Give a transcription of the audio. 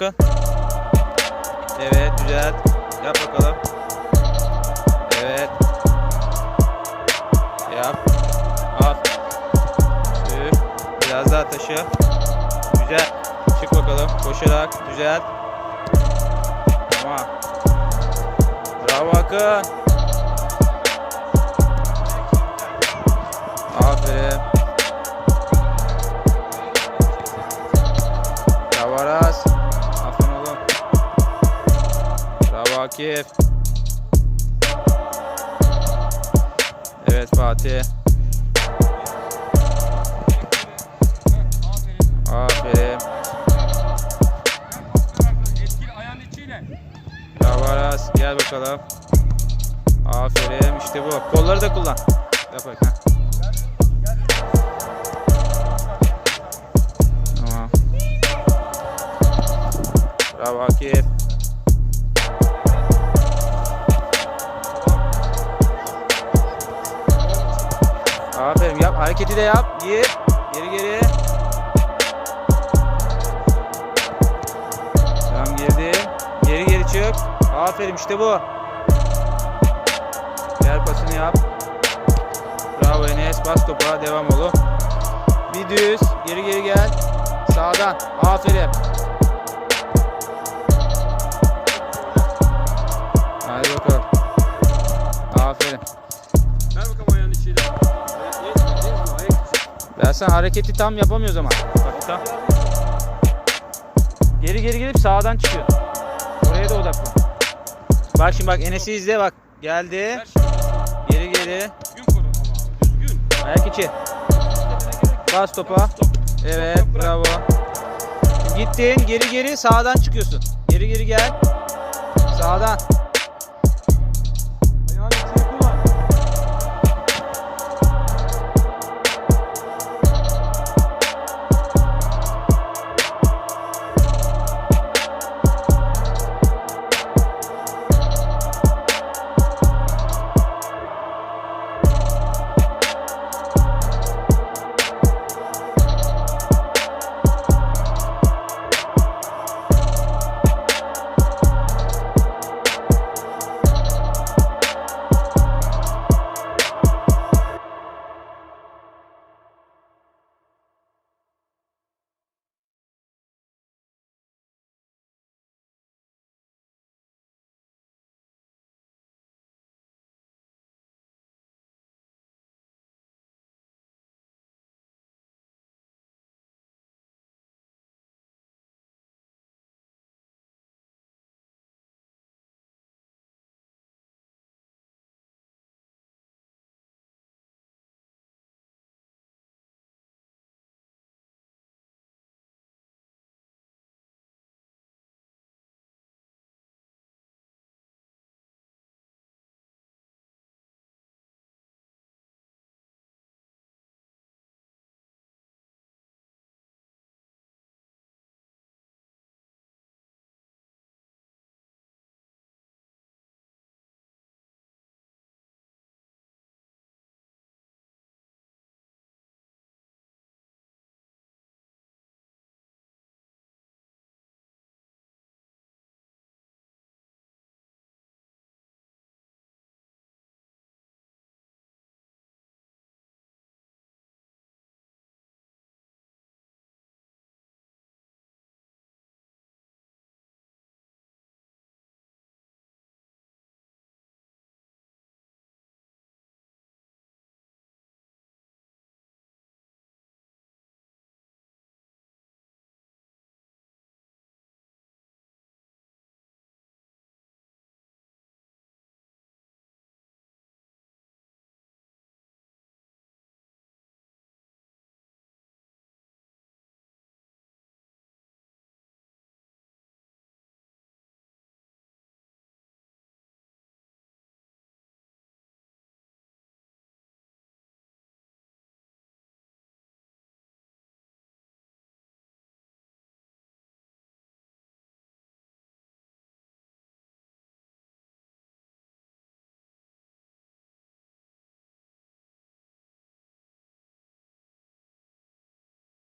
Bakın. Evet güzel. Yap bakalım. Evet. Yap. At. Sür. Biraz daha taşı. Güzel. Çık bakalım. Koşarak. Güzel. Tamam. Bravo Akın. Akif. Evet Fatih. Aferin. Bravo Aras. Gel bakalım. Aferin. İşte bu. Kolları da kullan. Yap bak. ha. Tamam. Bravo Akif. Hareketi de yap. Gir. Geri geri. Tamam girdi. Geri geri çık. Aferin işte bu. Diğer pasını yap. Bravo Enes. Bas topa. Devam oğlum. Bir düz. Geri geri gel. Sağdan. Aferin. Dersen hareketi tam yapamıyoruz ama. Bak tam. Geri geri gelip sağdan çıkıyor. Oraya da odaklan. Bak şimdi bak Enes'i izle bak. Geldi. Geri geri. Ayak içi. Bas topa. Evet bravo. Gittin geri geri sağdan çıkıyorsun. Geri geri gel. Sağdan.